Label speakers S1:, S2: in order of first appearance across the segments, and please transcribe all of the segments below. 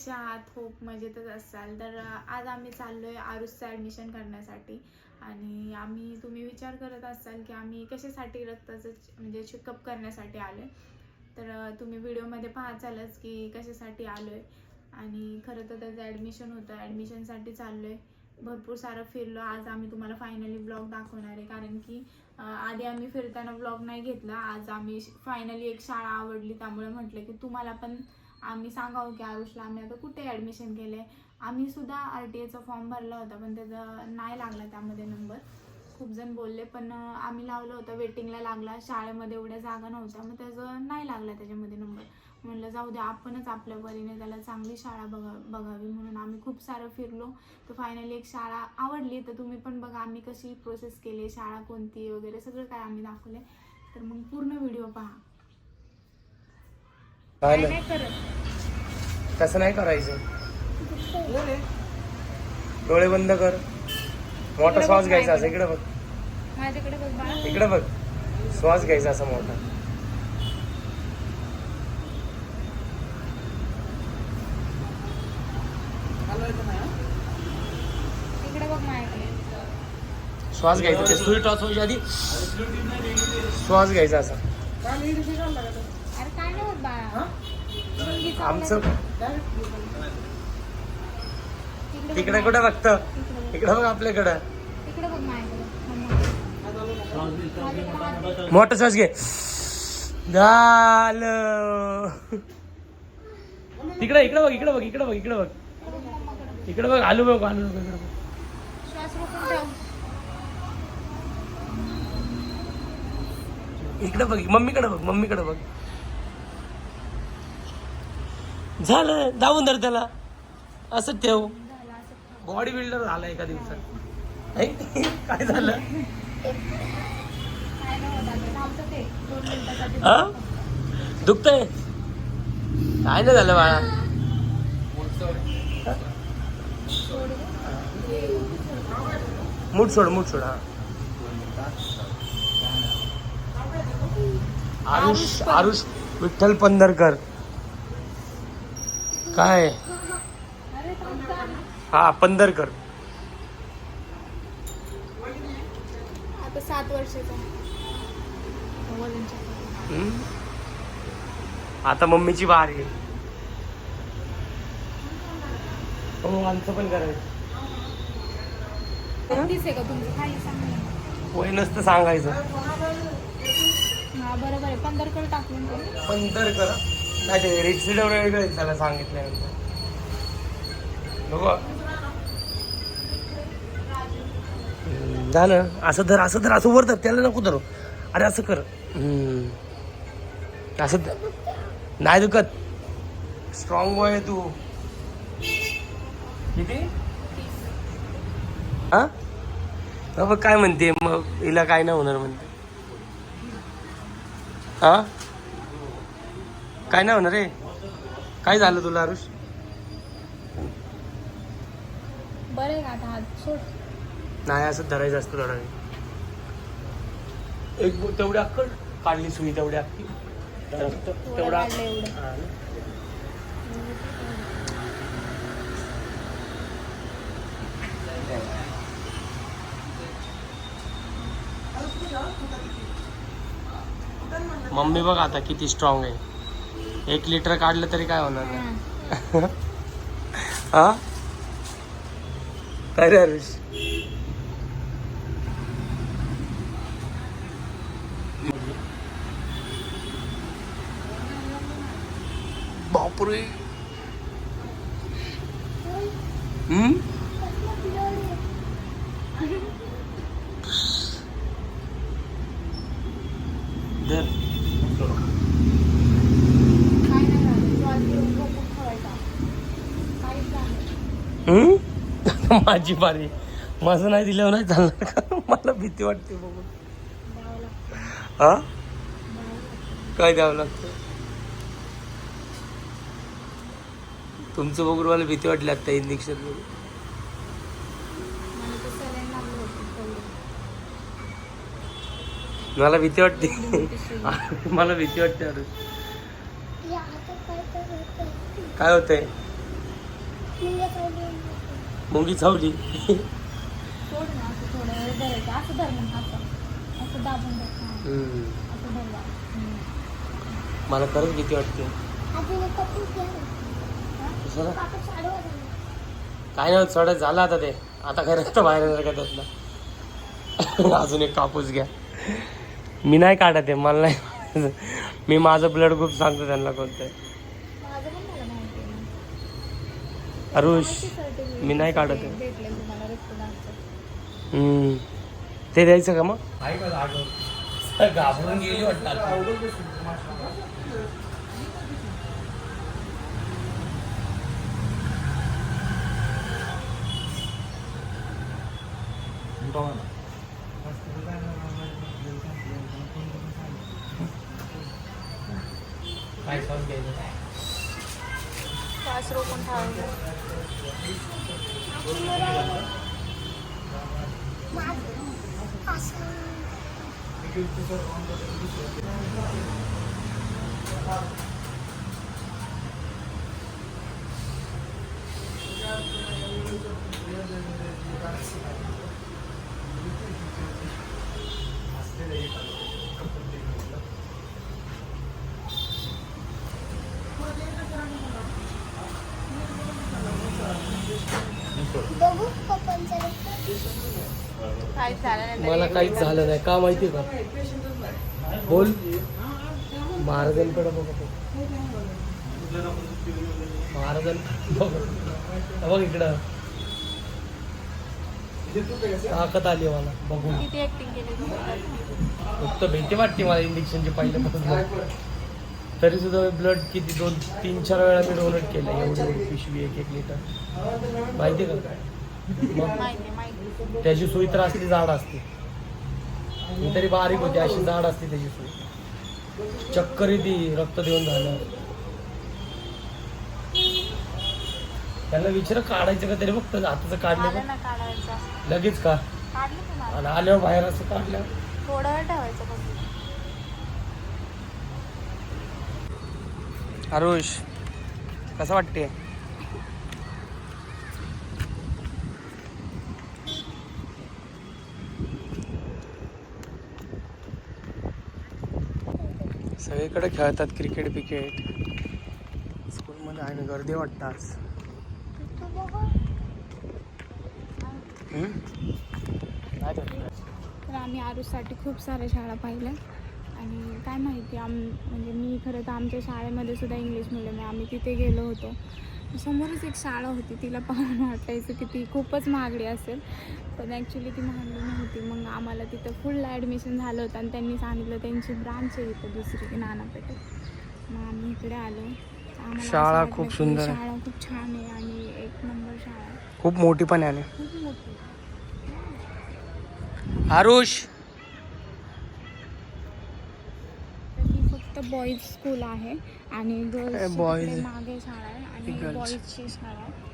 S1: कसे आहात खूप मजेतच असाल. तर आज आम्ही चाललोय आरुसचं ॲडमिशन करण्यासाठी. आणि आम्ही तुम्ही विचार करत असाल की आम्ही कशासाठी रक्ताचं म्हणजे चेकअप करण्यासाठी आलोय. तर तुम्ही व्हिडिओमध्ये पाहतालच की कशासाठी आलोय. आणि खरं तर त्याचं ॲडमिशन होतं. ॲडमिशनसाठी चाललोय. भरपूर सारं फिरलो. आज आम्ही तुम्हाला फायनली ब्लॉग दाखवणार आहे. कारण की आधी आम्ही फिरताना ब्लॉग नाही घेतला. आज आम्ही फायनली एक शाळा आवडली. त्यामुळे म्हटलं की तुम्हाला पण आम्ही सांगावं की आरुषला आम्ही आता कुठे ॲडमिशन केलं? आहे आम्ही सुद्धा आर टी एचा फॉर्म भरला होता पण त्याचा नाही लागला त्यामध्ये नंबर खूप जण बोलले पण आम्ही लावलं होतं वेटिंगला लागला. शाळेमध्ये एवढ्या जागा नव्हत्या मग त्याचं नाही लागला त्याच्यामध्ये नंबर म्हणलं जाऊ द्या आपणच आपल्या परीने त्याला चांगली शाळा बघा बघावी. म्हणून आम्ही खूप सारं फिरलो. तर फायनली एक शाळा आवडली तर तुम्ही पण बघा आम्ही कशी प्रोसेस केली शाळा कोणती वगैरे सगळं काय आम्ही दाखवले तर मग पूर्ण व्हिडिओ पहा.
S2: काय नाही. तसं नाही करायचं? डोळे बंद कर. मोठा श्वास घ्यायचा असं इकडे बघ.
S1: माझ्याकडे बघ बाळा.
S2: इकडे बघ. श्वास घ्यायचा असा मोठा.
S1: इकडे बघ माझ्याकडे.
S2: श्वास घ्यायचा. ते सुई टॉस आधी. श्वास घ्यायचा असा
S1: अरे काय नाही होत बाळा मुलगी चावला
S2: आमचं
S1: तिकडे
S2: कुठे बघत इकडे बघ आपल्याकडं. मोठा श्वास घे. झालं. तिकडे इकडे बघ इकडे बघ इकडे बघ इकडे बघ. इकडे बघ आलू बघ आलू बघ इकडे बघ. इकडे बघ मम्मीकडे बघ मम्मीकडे बघ. झालं दावून धर त्याला. असं ठेव. बॉडी बिल्डर झाला एका दिवसात. काय झालं? हा? दुखतंय? काय नाही झालं बाळा. मूठ सोड मूठ सोड हा. आरुष आरुष विठ्ठल पंधरकर. काय. हा पंधरकर
S1: आता सात वर्षाचा?
S2: आता मम्मीची बार आहे हो आमचं पण करायचं. वय नसतं सांगायचं
S1: हा बरोबर आहे पंधरकडे टाकून.
S2: पंधरकर नाही ते रिक्सिडर वेगळं त्याला सांगितल्यानंतर? बघू. झालं. असं धर असं धर असं वर धर. त्याला नको धरू. अरे असं कर. असं नाही दुखत. स्ट्रॉंग बॉय आहे तू. किती? हा? हा बघ काय म्हणते? मग हिला काय नाही होणार म्हणते. हा? काय नाही होणार रे. काय झालं तुला आरुष?
S1: बरं आहे का आता हात सोड.
S2: नाही असं धरायचं असतं थोडा वेळ एक बो- तेवढी अक्कल काढली सुई तेवढी अक्की तेवढा
S1: काढलं एवढं.
S2: हा ना. मम्मी बघ आता किती स्ट्रॉंग आहे. एक लिटर काढलं तरी काय होणार नाही
S1: हा.
S2: काय रे हरीश? बापरे. हम्म धर.
S1: काय नाही झालं श्वास घेऊन रोखून ठेवायचा काहीच झालं नाही.
S2: हम्म? माझी बारी माझं नाही दिल्यावर नाही चालणार का? मला भीती वाटते बघून हा. काय द्यावं लागतं? तुमचं बघून मला भीती वाटली आता इंजेक्शन बघून
S1: मला
S2: भीती वाटते. मला भीती वाटते अरे काय होतंय मुंगी चावली
S1: सोड ना असं थोडं वेळ धरायचं असं धर मग असं असं दाबून धर हां.
S2: हम्म.
S1: असं धर बा. हम्म.
S2: मला खरंच भीती वाटते. काय नाही चढत झालं आता ते. आता काय रक्त बाहेर येणार का त्यातलं? अजून एक कापूस घ्या. मी नाही काढत आहे मला नाही मी माझं ब्लड ग्रुप सांगतो त्यांना कोणतं आहे.
S1: माझं पण मला माहिती आहे ना.
S2: अरुष मी नाही काढत आहे. हम्म. ते द्यायचं का मग घाबरून गेली काय
S1: श्वास रोखून ठेवायचं
S3: बघू पप्पांचं रक्त.
S1: काहीच झालं नाही
S2: मला काहीच झालं नाही. का माहिती का? बोल. महाराजांकडे बघ आपण. महाराजां बघ इकडं. ताकद आली मला. बघून. फक्त भीती वाटते मला इंजेक्शनची पहिल्यापासून. तरी सुद्धा ब्लड किती दोन तीन चार वेळा मी डोनेट केलं एवढी पिशवी एक एक लिटर. माहिती का? मग त्याची सुई तर असली जाड असते. मी तरी बारीक होती अशी जाड असते त्याची सुई. चक्कर येते रक्त देऊन झालं. त्यांना विचार काढायचं का तरी फक्त हाताचं काढलं का?
S1: ना काढायचं.
S2: लगेच का?
S1: काढलं
S2: आणि आल्यावर बाहेर असं काढलं.
S1: थोडं वेळ ठेवायचं
S2: आरुष कसं वाटते सगळीकडे खेळतात क्रिकेट बिकेट स्कूलमध्ये आहे ना गर्दी वाटतं आज
S3: तू बघू.
S2: हम्म? काय करतोय?
S1: तर आम्ही आरुषसाठी खूप साऱ्या शाळा पाहिल्या काय माहिती आम म्हणजे मी खरं तर आमच्या शाळेमध्ये सुद्धा इंग्लिश मिडियम आहे आम्ही तिथे गेलो होतो. समोरच एक शाळा होती. तिला पाहून वाटायचं की ती खूपच महागडी असेल. पण ॲक्च्युली ती महागडी नव्हती. मग आम्हाला तिथं फुल ॲडमिशन झालं होतं. आणि त्यांनी सांगितलं त्यांची ब्रांच आहे इथं दुसरी नानापेठेत. मग आम्ही इकडे आलो. आम्हाला असं
S2: शाळा
S1: वाटलं
S2: खूप
S1: की
S2: सुंदर आहे.
S1: शाळा खूप छान आहे आणि एक नंबर शाळा आहे.
S2: खूप मोठी पण आहे. आणि.
S1: खूप मोठी.
S2: आरुष
S1: तर फक्त बॉईज स्कूल आहे आणि गर्ल्स? मागे शाळा आहे आणि. बॉईजची शाळा आहे.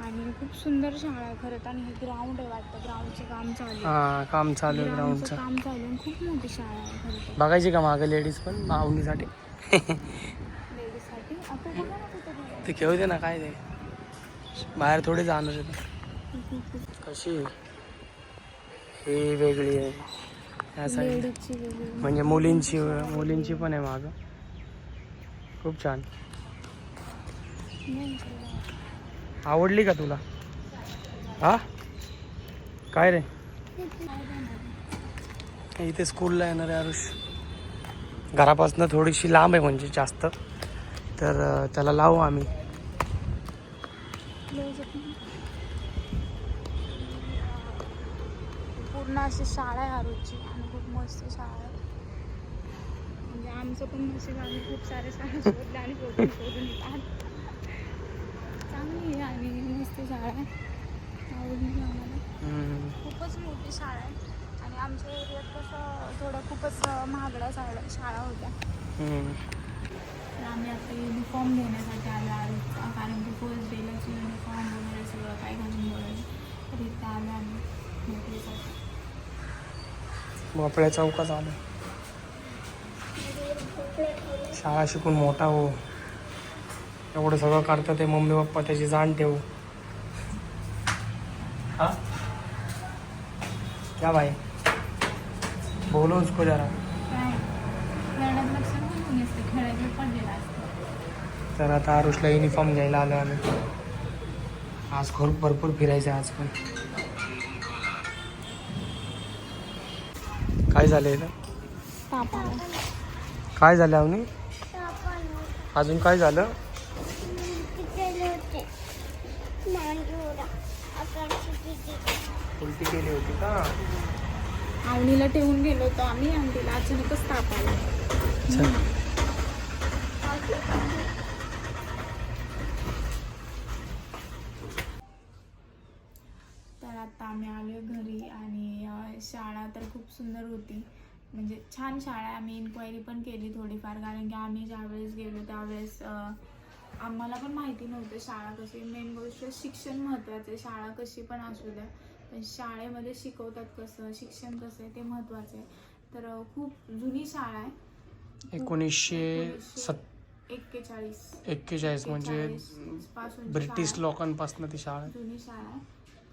S1: आणि खूप सुंदर शाळा आहे खरं तर. आणि हे ग्राउंड आहे वाटतं. ग्राउंडचं काम चालू आहे.
S2: हा काम चालू आहे
S1: ग्राउंडचं काम चालू आहे. आणि खूप मोठी शाळा आहे खरं तर.
S2: बघायची का मागं लेडीज पण? मावणीसाठी
S1: लेडीजसाठी आता बघा ना तिथं बघा.
S2: ते खेळू दे ना काय ते? बाहेर थोडी जाणार. कशी? ही वेगळी आहे. या साईड म्हणजे मुलींची मुलींची पण आहे मागं. खूप छान. आवडली का तुला? हा? काय रे? इथे स्कूलला येणार आहे आरुष. घरापासून थोडीशी लांब आहे म्हणजे जास्त. तर त्याला लावू आम्ही.
S1: पूर्ण अशी शाळा आहे खूप मस्त शाळा. आहे म्हणजे आमचं पण नशीब आम्ही खूप सारे शाळा शोधल्या आणि शोधून शोधून येतात चांगली आहे आणि मस्त शाळा आहे. आवडली आम्हाला. खूपच मोठी शाळा आहे. आणि आमच्या एरियात कसं थोडं खूपच महागड्या शाळा शाळा होत्या.
S2: हम्म.
S1: तर आम्ही आता युनिफॉर्म घेण्यासाठी आलो आरोग्य कारण की फर्स्ट डेलाची युनिफॉर्म वगैरे सगळं काय घालून बघायचं. तर इथं आलो आम्ही. नोकरीसाठी
S2: बापड्या चौकात आलो. शाळा शिकून मोठा हो. एवढं सगळं करतं ते मम्मी पप्पा त्याची जाण ठेवू. हा? क्या बाई बोलो उसको जरा. तर आता आरुषला युनिफॉर्म घ्यायला आलो आम्ही. आज खूप भरपूर फिरायचं आज पण काय झालं काय झालं अवनी? अजून काय झालं? उलटी केली होती का?
S1: आवणीला ठेवून गेलो होतो आम्ही आणि तिला अचानकच ताप आला
S2: चल
S1: तर आता आम्ही आलो घरी आणि अं, शाळा तर खूप सुंदर होती. म्हणजे छान शाळा आहे. आम्ही इन्क्वायरी पण केली थोडीफार. कारण की आम्ही ज्यावेळेस गेलो त्यावेळेस आम्हाला पण माहिती नव्हतं शाळा कशी. मेन गोष्ट शिक्षण महत्त्वाचं आहे. शाळा कशी पण असू द्या. पण शाळेमध्ये शिकवतात कसं शिक्षण कसं आहे ते महत्त्वाचं आहे. तर खूप जुनी शाळा आहे.
S2: एकोणीसशे
S1: एक्केचाळीस.
S2: एक्केचाळीस म्हणजे ब्रिटिश लोकांपासून ती शाळा.
S1: जुनी शाळा आहे.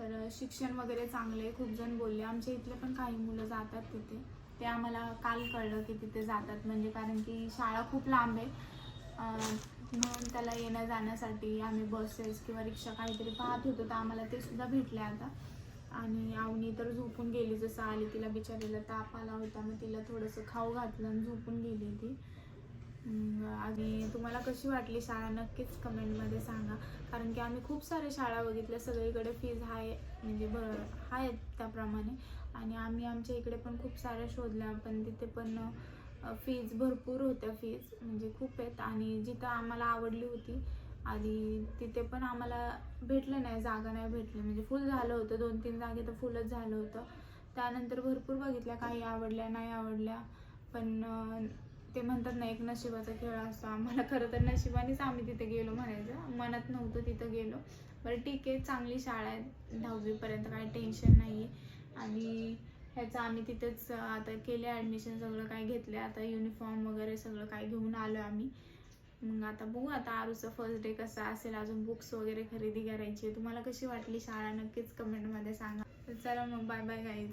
S1: तर शिक्षण वगैरे चांगले आहे. खूप जण बोलले. आमच्या इथले पण काही मुलं जातात तिथे. ते आम्हाला काल कळलं की तिथे जातात. म्हणजे कारण की शाळा खूप लांब आहे. म्हणून त्याला येण्या जाण्यासाठी आम्ही बसेस किंवा रिक्षा काहीतरी पाहत होतो. तर आम्हाला ते सुद्धा भेटले आता. आणि आवनी तर झोपून गेली. जसं आली तिला बिचारीला ताप आला होता. मग तिला थोडंसं खाऊ घातलं आणि झोपून गेली ती. आणि तुम्हाला कशी वाटली शाळा? नक्कीच कमेंटमध्ये सांगा. कारण की आम्ही खूप साऱ्या शाळा बघितल्या. सगळीकडे फीज हाय म्हणजे ब आहेत त्याप्रमाणे. आणि आम्ही आमच्या इकडे पण खूप साऱ्या शोधल्या. पण तिथे पण फीज भरपूर होत्या फीज म्हणजे खूप आहेत. आणि जिथं आम्हाला आवडली होती आणि तिथे पण आम्हाला भेटलं नाही जागा नाही भेटली. म्हणजे फुल झालं होतं. दोन तीन जागे तर फुलच झालं होतं. त्यानंतर भरपूर बघितल्या. काही आवडल्या नाही आवडल्या. पण ते म्हणतात ना एक नशिबाचा खेळ असतो. आम्हाला खरं तर नशिबानेच आम्ही तिथे गेलो म्हणायचं. मनात नव्हतं तिथं गेलो. बरं ठीक आहे चांगली शाळा आहे दहावीपर्यंत काही टेन्शन नाही आहे आणि ह्याचं आम्ही तिथेच आता केले ॲडमिशन सगळं काय घेतले आता युनिफॉर्म वगैरे सगळं काय घेऊन आलो आम्ही. मग आता बघू आता आरूचा फर्स्ट डे कसा असेल अजून बुक्स वगैरे खरेदी करायची आहे. तुम्हाला कशी वाटली शाळा? नक्कीच कमेंटमध्ये सांगा. तर चला मग बाय बाय गाईज